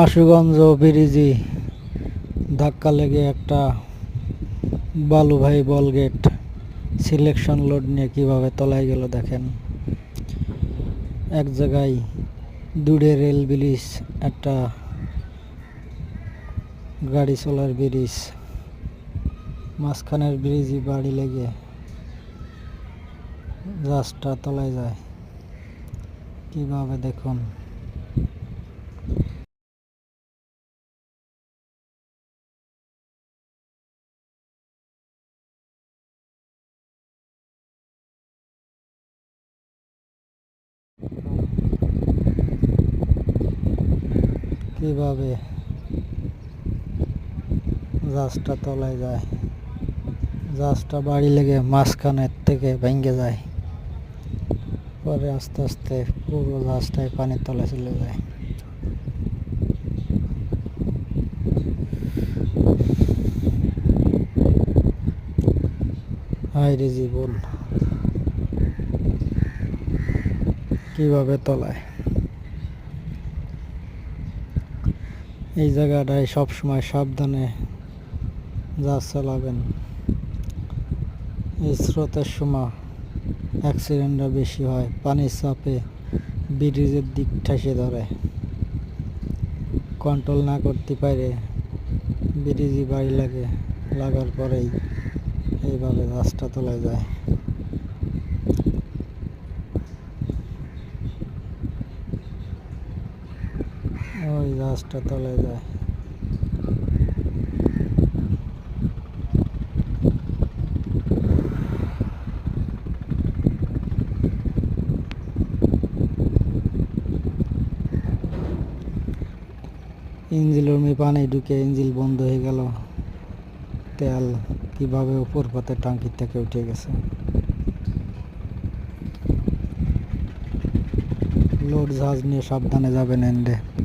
আশুগঞ্জ ব্রিজি ধাক্কা লেগে একটা বল গেট সিলেকশন লোড নিয়ে কীভাবে তলায় গেল দেখেন। এক জায়গায় দূরে রেল ব্রিজ, একটা গাড়ি চলার ব্রিজ, মাঝখানের ব্রিজই বাড়ি লেগে জাহাজটা তলায় যায়। কীভাবে দেখুন? কীভাবে জাহাজটা তলায় যায়? জাহাজটা বাড়ি লেগে মাঝখানের থেকে ভেঙে যায়। পরে আস্তে আস্তে পুরো জাহাজটাই পানির তলায় চলে যায়। হায় রে জীবন। কীভাবে তলায়? এই জায়গাটায় সবসময় সাবধানে যা চালাবেন এই স্রোতের সময় অ্যাক্সিডেন্টটা বেশি হয়, পানির চাপে ব্রিজের দিক ঠেসে ধরে। কন্ট্রোল না করতে পারে, ব্রিজই বাড়ি লাগে, লাগার পরেই এইভাবে রাস্তা তোলা যায়। ওই রাস্তা তলায় যায়। ইঞ্জিল রুমে পানি ঢুকে ইঞ্জিল বন্ধ হয়ে গেল। তেল কীভাবে উপর পথে টাঙ্কি থেকে উঠে গেছে। লোড জাহাজ নিয়ে সাবধানে যাবেন, এন্ডে।